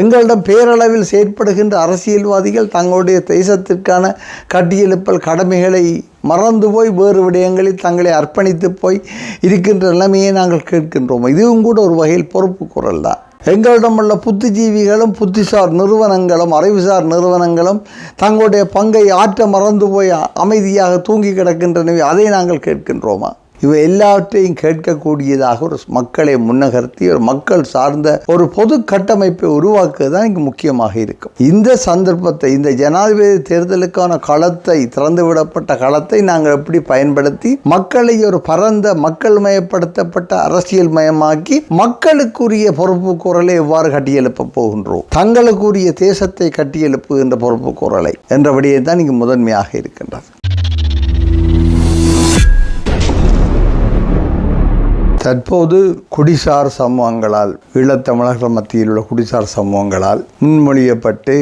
எங்களிடம் பேரளவில் செயற்படுகின்ற அரசியல்வாதிகள் தங்களுடைய தேசத்திற்கான கட்டியெழுப்பல் கடமைகளை மறந்து போய் வேறு விடயங்களில் தங்களை அர்ப்பணித்து போய் இருக்கின்ற நிலைமையை நாங்கள் கேட்கின்றோம். இதுவும் கூட ஒரு வகையில் பொறுப்பு குரல் தான். எங்களிடம் உள்ள புத்திஜீவிகளும் புத்திசார் நிறுவனங்களும் அறிவுசார் நிறுவனங்களும் தங்களுடைய பங்கை ஆற்ற மறந்து போய் அமைதியாக தூங்கி கிடக்கின்றனவே அதை நாங்கள் கேட்கின்றோமா? இவை எல்லாவற்றையும் கேட்கக்கூடியதாக ஒரு மக்களை முன்னகர்த்தி ஒரு மக்கள் சார்ந்த ஒரு பொது கட்டமைப்பை உருவாக்குவது தான் இங்கு முக்கியமாக இருக்கும். இந்த சந்தர்ப்பத்தை இந்த ஜனாதிபதி தேர்தலுக்கான களத்தை திறந்துவிடப்பட்ட களத்தை நாங்கள் எப்படி பயன்படுத்தி மக்களை ஒரு பரந்த மக்கள் மயப்படுத்தப்பட்ட அரசியல் மயமாக்கி மக்களுக்குரிய பொறுப்பு குரலை எவ்வாறு கட்டியெழுப்ப போகின்றோம்? தங்களுக்குரிய தேசத்தை கட்டியெழுப்புகின்ற பொறுப்பு குரலை என்றபடியே தான் இங்கு முதன்மையாக இருக்கின்றது. தற்போது குடிசார் சமூகங்களால் ஈழத்தமிழர்கள் மத்தியில் உள்ள குடிசார் சமூகங்களால் முன்மொழியப்பட்டு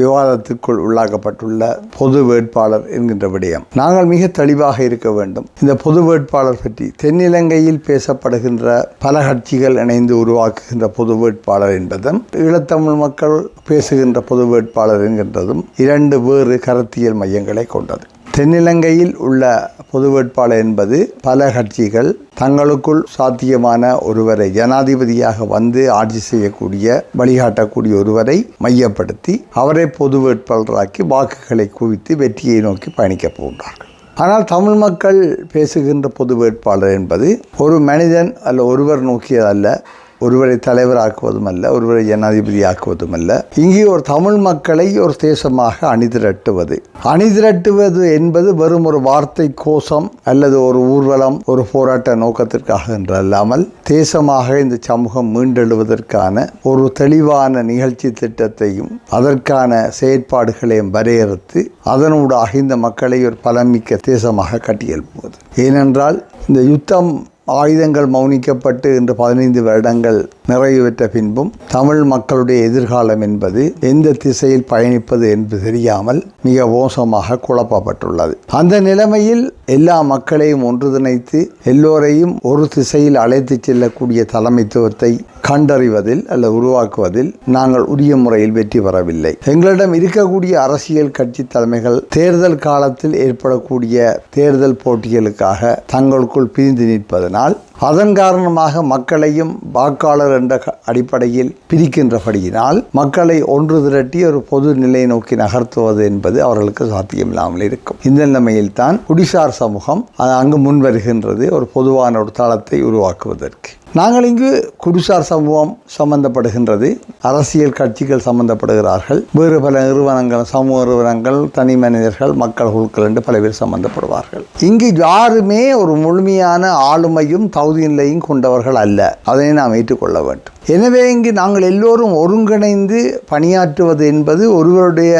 விவாதத்திற்குள் உள்ளாக்கப்பட்டுள்ள பொது வேட்பாளர் என்கின்ற விடயம். நாங்கள் மிக தெளிவாக இருக்க வேண்டும். இந்த பொது வேட்பாளர் பற்றி தென்னிலங்கையில் பேசப்படுகின்ற பல கட்சிகள் இணைந்து உருவாக்குகின்ற பொது வேட்பாளர் என்பதும் ஈழத்தமிழ் மக்கள் பேசுகின்ற பொது வேட்பாளர் என்கின்றதும் இரண்டு வேறு கருத்தியல் மையங்களை கொண்டது. தென்னிலங்கையில் உள்ள பொது வேட்பாளர் என்பது பல கட்சிகள் தங்களுக்குள் சாத்தியமான ஒருவரை ஜனாதிபதியாக வந்து ஆட்சி செய்யக்கூடிய வழிகாட்டக்கூடிய ஒருவரை மையப்படுத்தி அவரை பொது வேட்பாளராக்கி வாக்குகளை குவித்து வெற்றியை நோக்கி பயணிக்கப் போகின்றார்கள். ஆனால் தமிழ் மக்கள் பேசுகின்ற பொது வேட்பாளர் என்பது ஒரு மனிதன் அல்ல ஒருவர் நோக்கியதல்ல. ஒருவரை தலைவராக்குவதும் அல்ல ஒருவரை ஜனாதிபதி ஆக்குவதும் அல்ல இங்கே ஒரு தமிழ் மக்களை ஒரு தேசமாக அணிதிரட்டுவது. அணிதிரட்டுவது என்பது வெறும் ஒரு வார்த்தை கோஷம் அல்லது ஒரு ஊர்வலம் ஒரு போராட்ட நோக்கத்திற்காக என்றல்லாமல் தேசமாக இந்த சமூகம் மீண்டெழுவதற்கான ஒரு தெளிவான நிகழ்ச்சி திட்டத்தையும் அதற்கான செயற்பாடுகளையும் வரையறுத்து அதனூடாக இந்த மக்களை ஒரு பலமிக்க தேசமாக கட்டியெழுப்புவது. ஏனென்றால் இந்த யுத்தம் ஆயுதங்கள் மௌனிக்கப்பட்டு இன்று பதினைந்து வருடங்கள் நிறைவு பெற்ற பின்பும் தமிழ் மக்களுடைய எதிர்காலம் என்பது எந்த திசையில் பயணிப்பது என்று தெரியாமல் மிக மோசமாக குழப்பப்பட்டுள்ளது. அந்த நிலைமையில் எல்லா மக்களையும் ஒன்றுதிணைத்து எல்லோரையும் ஒரு திசையில் அழைத்துச் செல்லக்கூடிய தலைமைத்துவத்தை கண்டறிவதில் அல்லது உருவாக்குவதில் நாங்கள் உரிய முறையில் வெற்றி பெறவில்லை. எங்களிடம் இருக்கக்கூடிய அரசியல் கட்சி தலைமைகள் தேர்தல் காலத்தில் ஏற்படக்கூடிய தேர்தல் போட்டிகளுக்காக தங்களுக்குள் பிரிந்து personal அதன் காரணமாக மக்களையும் வாக்காளர் என்ற அடிப்படையில் பிரிக்கின்றபடியினால் மக்களை ஒன்று திரட்டி ஒரு பொது நிலை நோக்கி நகர்த்துவது என்பது அவர்களுக்கு சாத்தியமில்லாமல் இருக்கும். இந்த நிலைமையில்தான் குடிசார் சமூகம் அங்கு முன் வருகின்றது ஒரு பொதுவான ஒரு தளத்தை உருவாக்குவதற்கு. நாங்கள் இங்கு குடிசார் சமூகம் சம்பந்தப்படுகின்றது. அரசியல் கட்சிகள் சம்பந்தப்படுகிறார்கள். வேறு பல நிறுவனங்கள் சமூக நிறுவனங்கள் தனி மனிதர்கள் மக்கள் குழுக்கள் என்று பல பேர் சம்பந்தப்படுவார்கள். இங்கு யாருமே ஒரு முழுமையான ஆளுமையும் தகுதி நிலையும் கொண்டவர்கள் அல்ல. அதை நாம் ஏற்றுக்கொள்ள வேண்டும். எனவே இங்கு நாங்கள் எல்லோரும் ஒருங்கிணைந்து பணியாற்றுவது என்பது ஒருவருடைய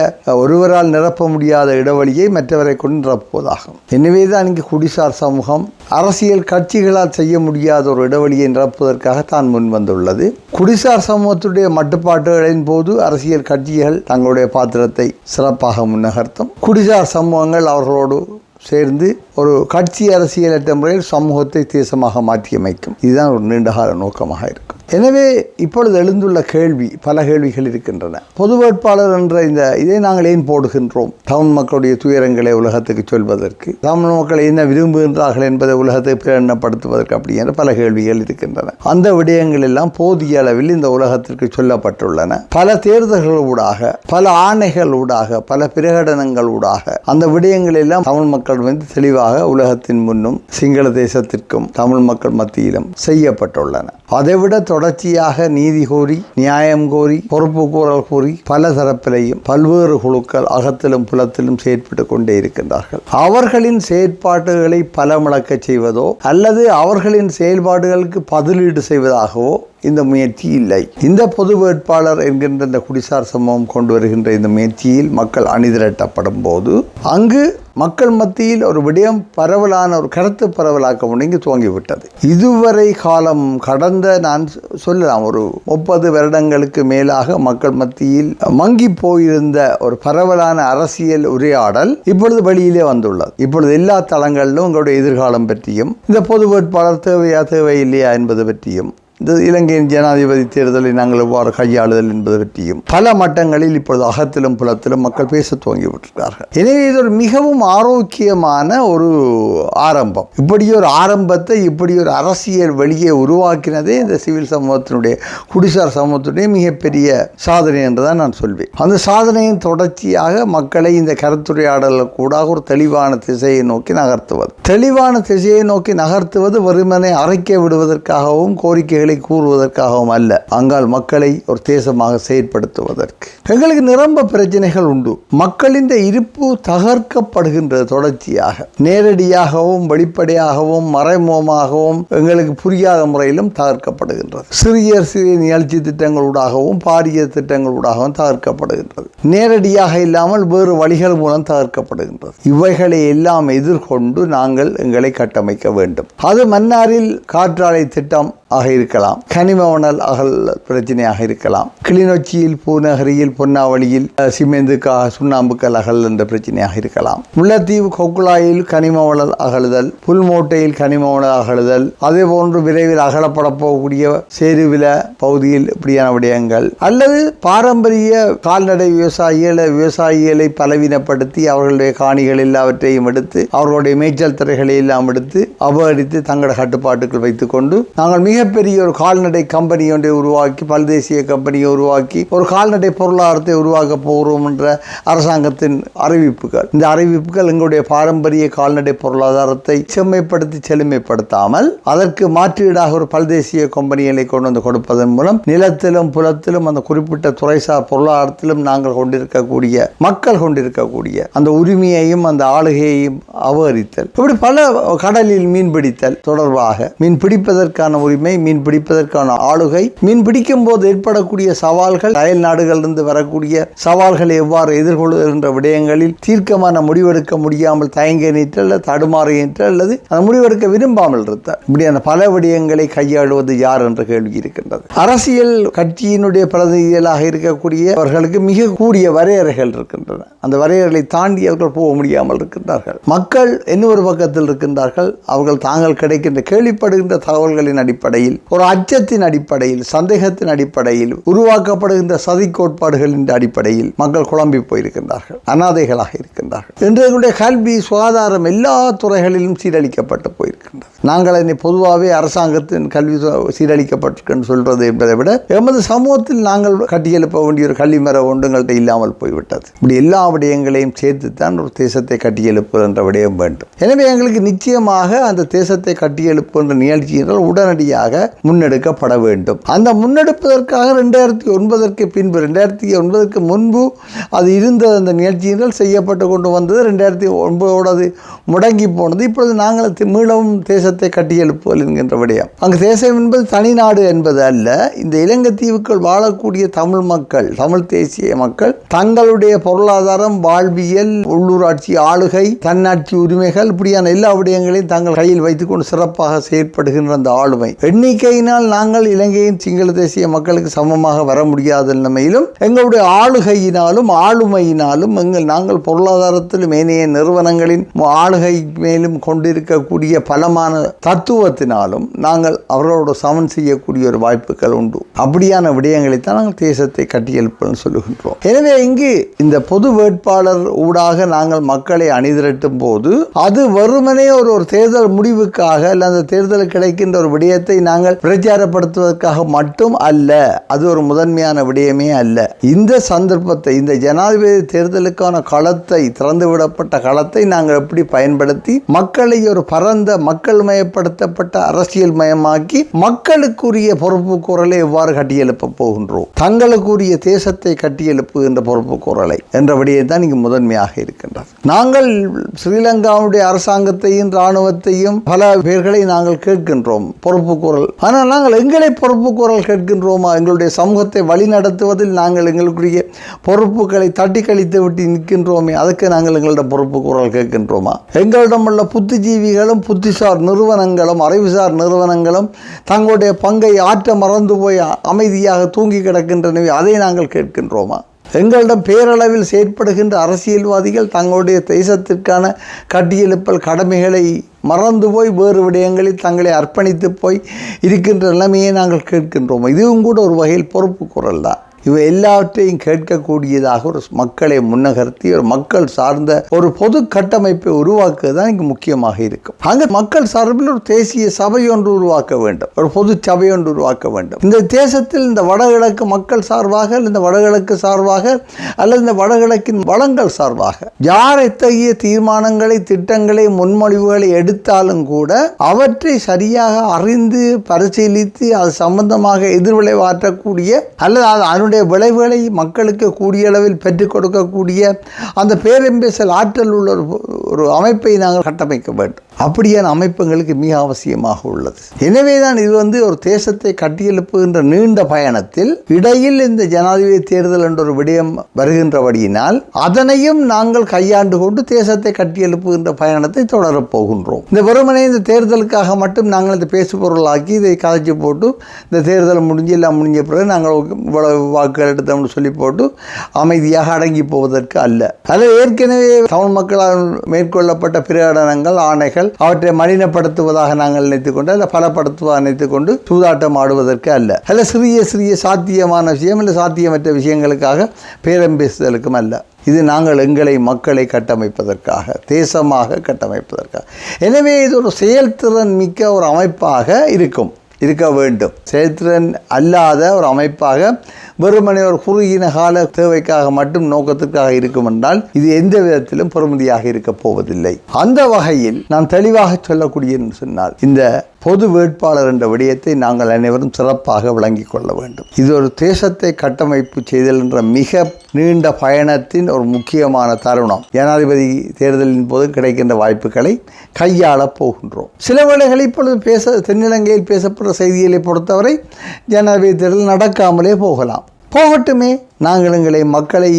ஒருவரால் நிரப்ப முடியாத இடைவெளியை மற்றவரை கொண்டு நிரப்புவதாகும். எனவே தான் இங்கு குடிசார் சமூகம் அரசியல் கட்சிகளால் செய்ய முடியாத ஒரு இடைவெளியை நிரப்புவதற்காக தான் முன் வந்துள்ளது. குடிசார் சமூகத்துடைய மட்டுப்பாட்டுகளின் போது அரசியல் கட்சிகள் தங்களுடைய பாத்திரத்தை சிறப்பாக முன்னகர்த்தும். குடிசார் சமூகங்கள் அவர்களோடு சேர்ந்து ஒரு கட்சி அரசியலற்ற முறையில் சமூகத்தை தேசமாக மாற்றியமைக்கும். இதுதான் ஒரு நீண்டகால நோக்கமாக இருக்கும். எனவே இப்பொழுது எழுந்துள்ள கேள்வி பல கேள்விகள் இருக்கின்றன. பொது வேட்பாளர் என்ற இந்த இதை நாங்கள் ஏன் போடுகின்றோம்? தமிழ் மக்களுடைய துயரங்களை உலகத்துக்கு சொல்வதற்கு தமிழ் மக்கள் என்ன விரும்புகின்றார்கள் என்பதை உலகத்தை பிரகடனப்படுத்துவதற்கு அப்படிங்கிற பல கேள்விகள் இருக்கின்றன. அந்த விடயங்கள் எல்லாம் போதிய அளவில் இந்த உலகத்திற்கு சொல்லப்பட்டுள்ளன. பல தேர்தல்கள் ஊடாக பல ஆணைகள் ஊடாக பல பிரகடனங்கள் ஊடாக அந்த விடயங்கள் எல்லாம் தமிழ் மக்கள் வந்து தெளிவாக உலகத்தின் முன்னும் சிங்கள தேசத்திற்கும் தமிழ் மக்கள் மத்தியிலும் செய்யப்பட்டுள்ளன. அதைவிட தொடர்ச்சியாக நீதி கோரி நியாயம் கோரி பொறுப்பு கூறல் கூறி பல தரப்பிலையும் பல்வேறு குழுக்கள் அகத்திலும் புலத்திலும் செயற்பட்டு கொண்டே இருக்கின்றார்கள். அவர்களின் செயற்பாடுகளை பலமிழக்கச் செய்வதோ அல்லது அவர்களின் செயல்பாடுகளுக்கு பதிலீடு செய்வதாகவோ இந்த முயற்சி இல்லை. இந்த பொது வேட்பாளர் என்கின்ற இந்த குடிசார் சமூகம் கொண்டு வருகின்ற இந்த முயற்சியில் மக்கள் அணிதிரட்டப்படும் போது அங்கு மக்கள் மத்தியில் ஒரு விடயம் பரவலான ஒரு கருத்து பரவலாக்க முடிங்கி துவங்கிவிட்டது. இதுவரை காலம் கடந்த நான் சொல்லலாம் ஒரு முப்பது வருடங்களுக்கு மேலாக மக்கள் மத்தியில் மங்கி போயிருந்த ஒரு பரவலான அரசியல் உரையாடல் இப்பொழுது வெளியிலே வந்துள்ளது. இப்பொழுது எல்லா தளங்களிலும் உங்களுடைய எதிர்காலம் பற்றியும் இந்த பொது வேட்பாளர் தேவையா தேவையில்லையா என்பது பற்றியும் இந்த இலங்கையின் ஜனாதிபதி தேர்தலை நாங்கள் எவ்வாறு கையாளுதல் என்பது பற்றியும் பல மட்டங்களில் இப்பொழுது அகத்திலும் புலத்திலும் மக்கள் பேச துவங்கிவிட்டிருக்கிறார்கள் எனவே இது ஒரு மிகவும் ஆரோக்கியமான ஒரு ஆரம்பம். இப்படி ஒரு ஆரம்பத்தை இப்படி ஒரு அரசியல் வெளியே உருவாக்கினதே இந்த சிவில் சமூகத்தினுடைய குடிசார் சமூகத்தினுடைய மிகப்பெரிய சாதனை என்றுதான் நான் சொல்வேன். அந்த சாதனையின் தொடர்ச்சியாக மக்களை இந்த கருத்துரையாடல கூட ஒரு தெளிவான திசையை நோக்கி நகர்த்துவது. தெளிவான திசையை நோக்கி நகர்த்துவது வெறுமனை அரைக்க விடுவதற்காகவும் கோரிக்கைகள் கூறுவதற்காகவும் அல்ல அங்கால் மக்களை ஒரு தேசமாக செயற்படுத்துவதற்கு. எங்களுக்கு நிரம்ப பிரச்சனைகள் உண்டு. மக்களின் இருப்பு தகர்க்கப்படுகின்றது தொடர்ச்சியாக. நேரடியாகவும் வெளிப்படையாகவும் மறைமுகமாகவும் எங்களுக்கு புரியாத முறையிலும் தகர்க்கப்படுகின்றது. சிறிய சிறிய நிகழ்ச்சி திட்டங்களூடாகவும் பாரிய திட்டங்களூடாகவும் தகர்க்கப்படுகின்றது. நேரடியாக இல்லாமல் வேறு வழிகள் மூலம் தகர்க்கப்படுகின்றது. இவைகளை எல்லாம் எதிர்கொண்டு நாங்கள் எங்களை கட்டமைக்க வேண்டும். அது மன்னாரில் காற்றாலை திட்டம் ஆக இருக்கலாம். கனிம மணல் அகல் பிரச்சனையாக இருக்கலாம். கிளிநொச்சியில் பூநகரியில் பொன்னாவளியில் அஹ், சிமெந்துக்காக சுண்ணாம்புக்கல் அகல் என்ற பிரச்சனையாக இருக்கலாம். முல்லைத்தீவு கொக்குழாயில் கனிம மணல் அகழுதல் புல்மோட்டையில் கனிம மணல் அகழுதல் அதே போன்று விரைவில் அகலப்பட போகக்கூடிய சேருவில பகுதியில் இப்படியான விடயங்கள். அல்லது பாரம்பரிய கால்நடை விவசாயிகளை விவசாயிகளை பலவீனப்படுத்தி அவர்களுடைய காணிகள் எல்லாவற்றையும் எடுத்து அவர்களுடைய மேய்ச்சல் திரைகளை எல்லாம் எடுத்து அபகரித்து தங்களோட கட்டுப்பாட்டுக்குள் வைத்துக்கொண்டு நாங்கள் மிகப்பெரிய ஒரு கால்நடை கம்பெனி ஒன்றை உருவாக்கி பல்தேசிய கம்பெனியை உருவாக்கி ஒரு கால்நடை பொருளாதாரத்தை உருவாக்க போகிறோம் என்ற அரசாங்கத்தின் அறிவிப்புகள். இந்த அறிவிப்புகள் எங்களுடைய பாரம்பரிய கால்நடை பொருளாதாரத்தை செம்மைப்படுத்தி செழுமைப்படுத்தாமல் அதற்கு மாற்றீடாக ஒரு பல்தேசிய கம்பெனிகளை கொண்டு வந்து கொடுப்பதன் மூலம் நிலத்திலும் புலத்திலும் அந்த குறிப்பிட்ட துறைசார் பொருளாதாரத்திலும் நாங்கள் கொண்டிருக்கக்கூடிய மக்கள் கொண்டிருக்கக்கூடிய அந்த உரிமையையும் அந்த ஆளுகையையும் அபகரித்தல். இப்படி பல கடலில் மீன் பிடித்தல் தொடர்பாக மீன் பிடிப்பதற்கான உரிமை மீன் பிடிப்பதற்கான ஆளுகை. மீன் பிடிக்கும் போது ஏற்படக்கூடிய சவால்கள் அயல் நாடுகளிலிருந்து வரக்கூடிய சவால்களை எவ்வாறு எதிர்கொள்கின்ற விடயங்களில் தீர்க்கமான முடிவெடுக்க முடியாமல் தயங்க நிற்று அல்லது தடுமாறுகின்ற அல்லது அந்த முடிவெடுக்க விரும்பாமல் இருந்தார் இப்படியான பல விடயங்களை கையாளுவது யார் என்ற கேள்வி இருக்கின்றது. அரசியல் கட்சியினுடைய பிரதிநிதிகளாக இருக்கக்கூடியவர்களுக்கு மிக கூடிய வரையறைகள் இருக்கின்றன. அந்த வரையறைகளை தாண்டி அவர்கள் போக முடியாமல் இருக்கின்றார்கள். மக்கள் இன்னொரு பக்கத்தில் இருக்கின்றார்கள். அவர்கள் தாங்கள் கிடைக்கின்ற கேள்விப்படுகின்ற தகவல்களின் அடிப்படை அடிப்படையில் ஒரு அச்சத்தின் அடிப்படையில் சந்தேகத்தின் அடிப்படையில் உருவாக்கப்படுகின்ற சதி கோட்பாடுகளின் அடிப்படையில் மக்கள் குழம்பி போயிருக்கின்றார்கள் அனாதைகளாக இருக்கின்றார்கள். இன்றைய கல்வி சுகாதாரம் எல்லா துறைகளிலும் சீரழிக்கப்பட்டு போயிருக்கின்றது. நாங்கள் என்னை பொதுவாகவே அரசாங்கத்தின் கல்வி சு- சீரழிக்கப்பட்டிருக்குன்னு சொல்றது என்பதை விட எமது சமூகத்தில் நாங்கள் கட்டியெழுப்ப வேண்டிய ஒரு கல்வி மர ஒன்றுங்கள்ட்ட இல்லாமல் போய்விட்டது. இப்படி எல்லா விடயங்களையும் சேர்த்துத்தான் ஒரு தேசத்தை கட்டியெழுப்பு என்ற விடயம் வேண்டும். எனவே எங்களுக்கு நிச்சயமாக அந்த தேசத்தை கட்டியெழுப்புகின்ற என்றால் உடனடியாக முன்னெடுக்கப்பட வேண்டும். அந்த முன்னெடுப்பதற்காக ரெண்டாயிரத்தி ஒன்பதற்கு பின்பு ரெண்டாயிரத்தி ஒன்பதற்கு முன்பு அது இருந்த அந்த நிகழ்ச்சியினால் செய்யப்பட்டு கொண்டு வந்தது. ரெண்டாயிரத்தி ஒன்பதோடு அது முடங்கி போனது. இப்பொழுது நாங்கள் மீளவும் தேசத்தை கட்டியெழுப்புதல் என்கின்ற விடயம். அங்கு தேசம் என்பது தனிநாடு என்பது அல்ல. இந்த இலங்கை தீவுக்குள் வாழக்கூடிய தமிழ் மக்கள் தமிழ் தேசிய மக்கள் தங்களுடைய பொருளாதாரம் வாழ்வியல் உள்ளூராட்சி ஆளுகை தன்னாட்சி உரிமைகள் இப்படியான எல்லா விடயங்களையும் தங்கள் கையில் வைத்துக்கொண்டு சிறப்பாக செயற்படுகின்ற அந்த ஆளுமை. எண்ணிக்கையினால் நாங்கள் இலங்கையின் சிங்கள தேசிய மக்களுக்கு சமமாக வர முடியாத நிலைமையிலும் எங்களுடைய ஆளுகையினாலும் ஆளுமையினாலும் எங்கள் நாங்கள் பொருளாதாரத்திலும் ஏனைய நிறுவனங்களின் ஆளுகை மேலும் கொண்டிருக்கக்கூடிய பலமான தத்துவத்தினாலும் நாங்கள் அவர்களோடு சமன் செய்யக்கூடிய ஒரு வாய்ப்புகள் உண்டு. அப்படியான விடயங்களை தான் நாங்கள் தேசத்தை கட்டியெழுப்பன்னு சொல்லுகின்றோம். எனவே இங்கு இந்த பொது வேட்பாளர் ஊடாக நாங்கள் மக்களை அணிதிரட்டும் போது அது வெறுமனே ஒரு ஒரு தேர்தல் முடிவுக்காக அல்ல அந்த தேர்தலுக்கு கிடைக்கின்ற ஒரு விடயத்தை நாங்கள் பிரச்சாரப்படுத்துவதற்காக மட்டும் அல்ல அது ஒரு முதன்மையான விடயமே அல்ல. இந்த சந்தர்ப்பத்தை இந்த ஜனாதிபதி தேர்தலுக்கான களத்தை திறந்துவிடப்பட்ட களத்தை நாங்கள் எப்படி பயன்படுத்தி மக்களை ஒரு பரந்த மக்கள் மயப்படுத்தப்பட்ட அரசியல் மயமாக்கி மக்களுக்குரிய பொறுப்பு குரலை எவ்வாறு கட்டியெழுப்ப போகின்றோம்? தங்களுக்குரிய தேசத்தை கட்டியெழுப்புகின்ற பொறுப்பு குரலை என்ற விடயம் தான் இங்கு முதன்மையாக இருக்கின்றது. நாங்கள் ஸ்ரீலங்காவுடைய அரசாங்கத்தையும் இராணுவத்தையும் பல பேர்களை நாங்கள் கேட்கின்றோம். பொறுப்பு குரல் ஆனால் நாங்கள் எங்களை பொறுப்பு குரல் கேட்கின்றோமா? எங்களுடைய சமூகத்தை வழிநடத்துவதில் நாங்கள் எங்களுக்குரிய பொறுப்புகளை தட்டி கழித்து விட்டு நிற்கின்றோமே அதுக்கு நாங்கள் எங்களோட பொறுப்பு குரல் கேட்கின்றோமா? எங்களிடம் உள்ள புத்திஜீவிகளும் புத்திசார் நிறுவனங்களும் அறிவுசார் நிறுவனங்களும் தங்களுடைய பங்கை ஆற்ற மறந்து போய் அமைதியாக தூங்கி கிடக்கின்றனவே அதை நாங்கள் கேட்கின்றோமா? எங்களிடம் பேரளவில் செயற்படுகின்ற அரசியல்வாதிகள் தங்களுடைய தேசத்திற்கான கட்டியெழுப்பல் கடமைகளை மறந்து போய் வேறு விடயங்களில் தங்களை அர்ப்பணித்து போய் இருக்கின்ற நிலைமையை நாங்கள் கேட்கின்றோம். இதுவும் கூட ஒரு வகையில் பொறுப்பு குரல் தான். இவை எல்லாவற்றையும் கேட்கக்கூடியதாக ஒரு மக்களை முன்னகர்த்தி ஒரு மக்கள் சார்ந்த ஒரு பொது கட்டமைப்பை உருவாக்குவது தான் இங்கு முக்கியமாக இருக்கும். அந்த மக்கள் சார்பில் ஒரு தேசிய சபை ஒன்று உருவாக்க வேண்டும். ஒரு பொது சபை ஒன்று உருவாக்க வேண்டும். இந்த தேசத்தில் இந்த வடகிழக்கு மக்கள் சார்பாக இந்த வடகிழக்கு சார்பாக அல்லது இந்த வடகிழக்கின் வளங்கள் சார்பாக யார் எத்தகைய தீர்மானங்களை திட்டங்களை முன்மொழிவுகளை எடுத்தாலும் கூட அவற்றை சரியாக அறிந்து பரிசீலித்து அது சம்பந்தமாக எதிர்விளைவாற்றக்கூடிய அல்லது அது அதனுடைய விளைவுகளை மக்களுக்கு கூடிய அளவில் பெற்றுக் கொடுக்கக்கூடிய அந்த பேரம்பேசல் ஆற்றல் உள்ள ஒரு ஒரு அமைப்பை நாங்கள் கட்டமைக்க வேண்டும். அப்படியான அமைப்புகளுக்கு மிக அவசியமாக உள்ளது. எனவே தான் இது வந்து ஒரு தேசத்தை கட்டியெழுப்புகின்ற நீண்ட பயணத்தில் இடையில் இந்த ஜனாதிபதி தேர்தல் என்ற ஒரு விடயம் வருகின்றபடியினால் அதனையும் நாங்கள் கையாண்டு கொண்டு தேசத்தை கட்டியெழுப்புகின்ற பயணத்தை தொடரப் போகின்றோம். இந்த வெறுமனே இந்த தேர்தலுக்காக மட்டும் நாங்கள் இந்த பேசு பொருளாக்கி இதை கதைச்சு போட்டு இந்த தேர்தல் முடிஞ்சு எல்லாம் முடிஞ்ச பிறகு நாங்கள் இவ்வளவு வாக்குகள் எடுத்தோம்னு சொல்லி போட்டு அமைதியாக அடங்கி போவதற்கு அல்ல. அதில் ஏற்கனவே தமிழ் மக்களால் மேற்கொள்ளப்பட்ட பிரகடனங்கள் ஆணைகள் அவற்றை மலினப்படுத்துவதாக நாங்கள் நினைத்துக் கொண்டு அல்ல பலப்படுத்துவதாக நினைத்துக் கொண்டு சூதாட்டம் ஆடுவதற்கு அல்ல. அல்ல சிறிய சிறிய சாத்தியமான விஷயம் இல்லை சாத்தியமற்ற விஷயங்களுக்காக பேரம் பேசுதலுக்கும் அல்ல. இது நாங்கள் எங்களை மக்களை கட்டமைப்பதற்காக தேசமாக கட்டமைப்பதற்காக. எனவே இது ஒரு செயல்திறன் மிக்க ஒரு அமைப்பாக இருக்கும் இருக்க வேண்டும். செயல்திறன் அல்லாத ஒரு அமைப்பாக வெறுமனே ஒரு குறுகின கால தேவைக்காக மட்டும் நோக்கத்திற்காக இருக்கும் என்றால் இது எந்த விதத்திலும் பெறுமதியாக இருக்க போவதில்லை. அந்த வகையில் நான் தெளிவாக சொல்லக்கூடிய சொன்னால் இந்த பொது வேட்பாளர் என்ற விடயத்தை நாங்கள் அனைவரும் சிறப்பாக விளங்கிக் கொள்ள வேண்டும். இது ஒரு தேசத்தை கட்டமைப்பு செய்தல் என்ற மிக நீண்ட பயணத்தின் ஒரு முக்கியமான தருணம். ஜனாதிபதி தேர்தலின் போது கிடைக்கின்ற வாய்ப்புகளை கையாளப் போகின்றோம். சில வேளைகளில் இப்பொழுது பேச தென்னிலங்கையில் பேசப்படுற செய்திகளை பொறுத்தவரை ஜனாதிபதி தேர்தல் நடக்காமலே போகலாம். போகட்டுமே நாங்கள் எங்களை மக்களை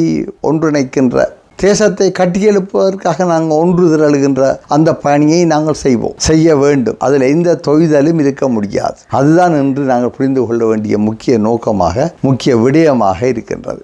ஒன்றிணைக்கின்ற தேசத்தை கட்டியெழுப்பதற்காக நாங்கள் ஒன்று திரழுகின்ற அந்த பணியை நாங்கள் செய்வோம். செய்ய வேண்டும். அதில் எந்த தொய்தலும் இருக்க முடியாது. அதுதான் என்று நாங்கள் புரிந்து கொள்ள வேண்டிய முக்கிய நோக்கமாக முக்கிய விடயமாக இருக்கின்றது.